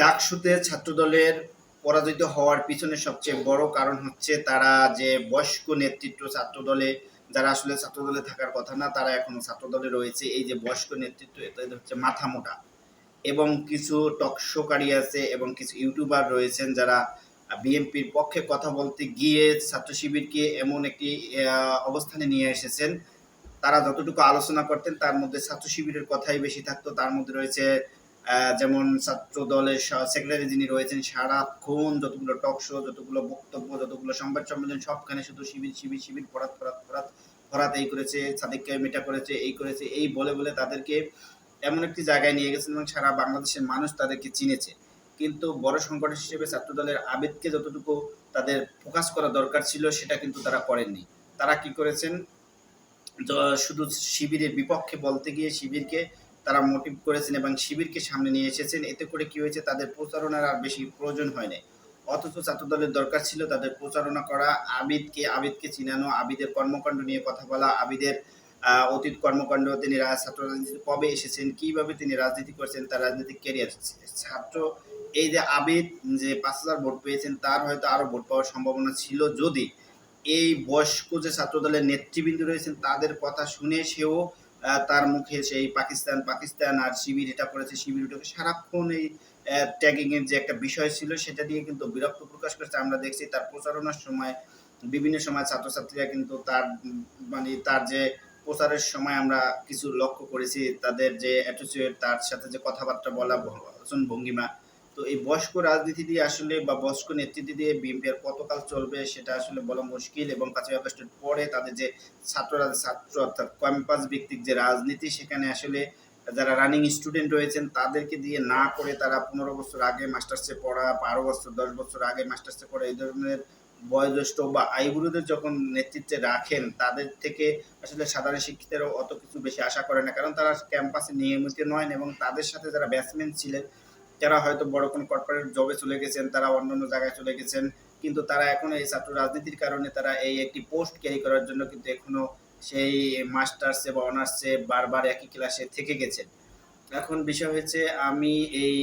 ডাকসুতে ছাত্রদলের পরাজিত হওয়ার পিছনে সবচেয়ে বড় কারণ হচ্ছে তারা যে বয়স্ক নেতৃত্ব ছাত্রদলে, যারা আসলে ছাত্রদলে থাকার কথা না, তারা এখনও ছাত্রদলে রয়েছে। এই যে বয়স্ক নেতৃত্ব এদের হচ্ছে মাথা মোটা। এবং কিছু টকশোকারী আছে এবং কিছু ইউটিউবার রয়েছেন যারা বিএনপির পক্ষে কথা বলতে গিয়ে ছাত্র শিবিরকে এমন একটি অবস্থানে নিয়ে এসেছেন। তারা যতটুকু আলোচনা করতেন, তার মধ্যে ছাত্র শিবিরের কথাই বেশি থাকতো। তার মধ্যে রয়েছে যেমন ছাত্র দলের সেক্রেটারি যিনি রয়েছেন, সারাক্ষণ যতগুলো টক শো যতগুলো বক্তব্য, যতগুলো সংবাদ সম্মেলন, সবখানে শুধু শিবির শিবির শিবির, ফরাত ফরাত ফরাত ফরাত এই করেছে, সাদিককে মেটা করেছে, এই করেছে, এই বলে বলে তাদেরকে এমন একটি জায়গায় নিয়ে গেছেন এবং সারা বাংলাদেশের মানুষ তাদেরকে চিনেছে। কিন্তু বড় সংকট হিসেবে ছাত্র দলের আবেদকে যতটুকু তাদের ফোকাস করা দরকার ছিল, সেটা কিন্তু তারা করেননি। তারা কি করেছেন? শুধু শিবিরের বিপক্ষে বলতে গিয়ে শিবিরকে তারা মোটিভ করেছেন এবং শিবিরকে সামনে নিয়ে এসেছেন। এতে করে কি হয়েছে, তাদের প্রচারণার আর বেশি প্রয়োজন হয় না অথচ ছাত্রদলের দরকার ছিল তাদের প্রচারণা করা, আবিদকে আবিদকে চিনানো, আবিদের কর্মকাণ্ড নিয়ে কথা বলা, আবিদের অতীত কর্মকাণ্ড, তিনি ছাত্র রাজনীতি কবে এসেছেন, কীভাবে তিনি রাজনীতি করেছেন, তার রাজনৈতিক ক্যারিয়ার ছাত্র, এই যে আবিদ, যে পাঁচ হাজার ভোট পেয়েছেন, তার হয়তো আরও ভোট পাওয়ার সম্ভাবনা ছিল যদি এই বয়স্ক যে ছাত্রদলের নেতৃবৃন্দ রয়েছেন, তাদের কথা শুনে সেও তার মুখে সেই পাকিস্তান পাকিস্তান আর শিবির এটা করেছে, শিবির ওটাকে সারাক্ষণ এই ট্যাগিং এর যে একটা বিষয় ছিল, সেটা দিয়ে কিন্তু বিরক্ত প্রকাশ করেছে। আমরা দেখছি তার প্রচারণার সময়, বিভিন্ন সময় ছাত্রছাত্রীরা কিন্তু তার মানে তার যে প্রচারের সময় আমরা কিছু লক্ষ্য করেছি, তাদের যে অ্যাটিচিউড তার সাথে যে কথাবার্তা বলা ভঙ্গিমা তো এই বয়স্ক রাজনীতি দিয়ে আসলে বা বয়স্ক নেতৃত্ব দিয়ে বিএনপি আর কতকাল চলবে সেটা আসলে বলা মুশকিল এবং পাঁচই আগস্টের পরে তাদের যে ছাত্ররা ছাত্র অর্থাৎ ক্যাম্পাস ভিত্তিক যে রাজনীতি সেখানে আসলে যারা রানিং স্টুডেন্ট রয়েছেন তাদেরকে দিয়ে না করে তারা পনেরো বছর আগে মাস্টার্সে পড়া, বারো বছর, দশ বছর আগে মাস্টার্সে পড়া, এই ধরনের বয়োজ্যেষ্ঠ বা আইগুরুদের যখন নেতৃত্বে রাখেন, তাদের থেকে আসলে সাধারণ শিক্ষিতেরও অত কিছু বেশি আশা করে না। কারণ তারা ক্যাম্পাসে নিয়মিত নয় এবং তাদের সাথে যারা ব্যাটসম্যান ছিলেন যারা হয়তো বড় কোনো কর্পোরেট জবে চলে গেছেন, তারা অন্যান্য জায়গায় চলে গেছেন, কিন্তু তারা এখনও এই ছাত্র রাজনীতির কারণে তারা এই একটি পোস্ট ক্যারি করার জন্য কিন্তু এখনও সেই মাস্টার্সে বা অনার্সে বারবার একই ক্লাসে থেকে গেছেন। এখন বিষয় হয়েছে আমি এই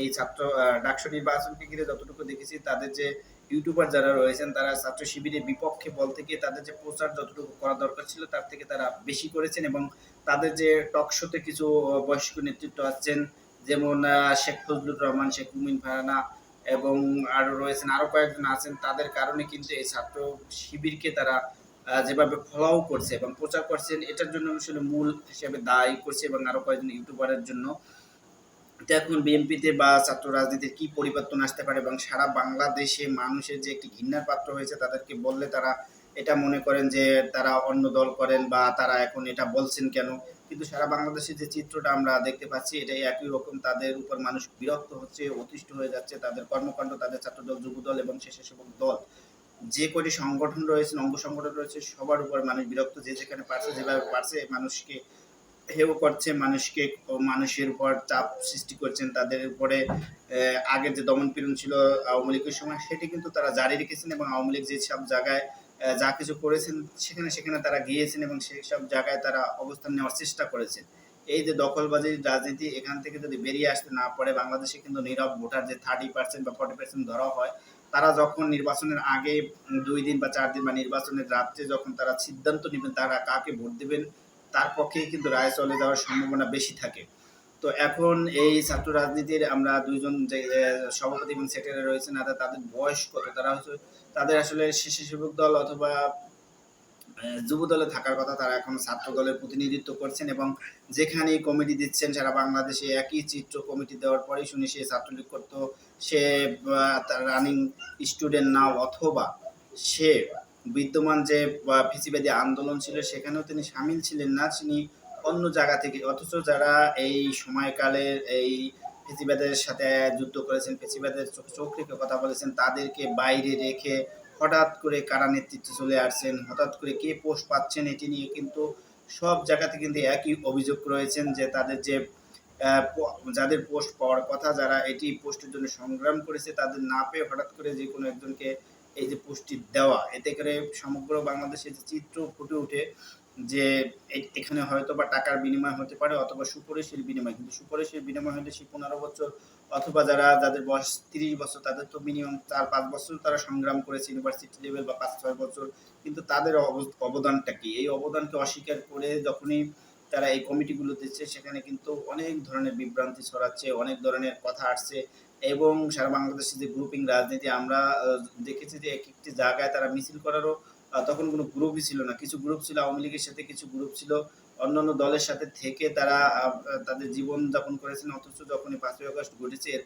এই ছাত্র ডাকসু নির্বাচনকে ঘিরে যতটুকু দেখেছি, তাদের যে ইউটিউবার যারা রয়েছেন, তারা ছাত্র শিবিরের বিপক্ষে বলতে গিয়ে তাদের যে প্রচার যতটুকু করা দরকার ছিল, তার থেকে তারা বেশি করেছেন এবং তাদের যে টক শোতে কিছু বয়স্ক নেতৃত্ব আছেন যেমন শেখ ফজলুর রহমান, শেখ মুমিন ফারানা এবং আরও রয়েছেন, আরও কয়েকজন আছেন। তাদের কারণে কিন্তু এই ছাত্র শিবিরকে তারা যেভাবে ফলাও করছে এবং প্রচার করছেন এটার জন্য আসলে মূল হিসেবে দায়ী করছে এবং আরও কয়েকজন ইউটিউবারের জন্য। এখন বিএনপিতে বা ছাত্র রাজনীতির কি পরিবর্তন আসতে পারে এবং সারা বাংলাদেশে মানুষের যে একটি ঘৃণার পাত্র হয়েছে, তাদেরকে বললে তারা এটা মনে করেন যে তারা অন্য দল করেন বা তারা এখন এটা বলছেন কেন? কিন্তু সারা বাংলাদেশে যে চিত্রটা আমরা দেখতে পাচ্ছি, এটাই একই রকম তাদের উপর মানুষ বিরক্ত হচ্ছে, অতিষ্ঠ হয়ে যাচ্ছে, তাদের কর্মকাণ্ড, তাদের ছাত্রদল, যুবদল এবং স্বেচ্ছাসেবক দল। যে কটি সংগঠন রয়েছে, অঙ্গ সংগঠন রয়েছে, সবার উপর মানুষ বিরক্ত, যে যেখানে পারছে, যেভাবে পারছে, মানুষকে হেও করছে, মানুষকে মানুষের উপর চাপ সৃষ্টি করছেন, তাদের উপরে আগের যে দমন পীড়ন ছিল আওয়ামী লীগের সময়, সেটি কিন্তু তারা জারি রেখেছেন এবং আওয়ামী লীগ যে সব জায়গায় যা কিছু করেছেন সেখানে সেখানে তারা গিয়েছেন এবং সেই সব জায়গায় তারা অবস্থান নেওয়ার চেষ্টা করেছেন। এই যে দখলবাজির রাজনীতি এখান থেকে যদি বেরিয়ে আসতে না পারে, বাংলাদেশে কিন্তু নীরব ভোটার যে থার্টি পার্সেন্ট বা ফর্টি পার্সেন্ট ধরা হয়, তারা যখন নির্বাচনের আগে দুই দিন বা চার দিন বা নির্বাচনের রাত্রে যখন তারা সিদ্ধান্ত নেবেন তারা কাকে ভোট দেবেন, তার পক্ষেই কিন্তু রায় চলে যাওয়ার সম্ভাবনা বেশি থাকে। তো এখন এই ছাত্র রাজনীতির আমরা দুইজন সভাপতি এবং সেক্রেটারি রয়েছেন, তারা তাদের বয়স কত? তারা হচ্ছে, তাদের আসলে স্বেচ্ছাসেবক দল অথবা যুব দলে থাকার কথা তারা এখন ছাত্র দলের প্রতিনিধিত্ব করছেন এবং যেখানেই কমিটি দিচ্ছেন সারা বাংলাদেশে একই চিত্র কমিটি দেওয়ার পরেই শুনি সে ছাত্রলীগ করতো। সে রানিং স্টুডেন্ট নাও অথবা সে বিদ্যমান যে ফেসিবাদী আন্দোলন ছিল সেখানেও তিনি সামিল ছিলেন না। তিনি অন্য জায়গা থেকে, অথচ যারা এই সময়কালের এই ফেসিবাদের সাথে যুদ্ধ করেছেন, ফেসিবাদের চোখে চোখ রেখে কথা বলেছেন, তাদেরকে বাইরে রেখে হঠাৎ করে কারা নেতৃত্বে চলে আসছেন, হঠাৎ করে কে পোস্ট পাচ্ছেন, এটি নিয়ে কিন্তু সব জায়গাতে কিন্তু একই অভিযোগ রয়েছেন যে তাদের যে যাদের পোস্ট পাওয়ার কথা, যারা এটি পোস্টের জন্য সংগ্রাম করেছে, তাদের না পেয়ে হঠাৎ করে যে কোনো একজনকে এই যে পোস্টটি দেওয়া, এতে করে সমগ্র বাংলাদেশের যে চিত্র ফুটে ওঠে যে এখানে হয়তো বা টাকার বিনিময় হতে পারে অথবা সুপরিশের বিনিময়। কিন্তু সুপরিশের বিনিময় হলে সে পনেরো বছর অথবা যারা, যাদের বয়স তিরিশ বছর, তাদের তো মিনিমাম চার, পাঁচ বছর তারা সংগ্রাম করেছে ইউনিভার্সিটি লেভেল বা পাঁচ, ছয় বছর। কিন্তু তাদের অব- অবদানটা কি? এই অবদানকে অস্বীকার করে যখনই তারা এই কমিটিগুলো দিচ্ছে সেখানে কিন্তু অনেক ধরনের বিভ্রান্তি ছড়াচ্ছে, অনেক ধরনের কথা আসছে এবং সারা বাংলাদেশে যে গ্রুপিং রাজনীতি আমরা দেখেছি যে এক একটি জায়গায় তারা মিছিল করারও তখন কোনো গ্রুপই ছিল না। কিছু গ্রুপ ছিল আওয়ামী লীগের সাথে, কিছু গ্রুপ ছিল অন্যান্য দলের সাথে থেকে তারা তাদের জীবন যাপন করেছেন, অথচ যখনই পাঁচই আগস্ট ঘটেছে, এরপর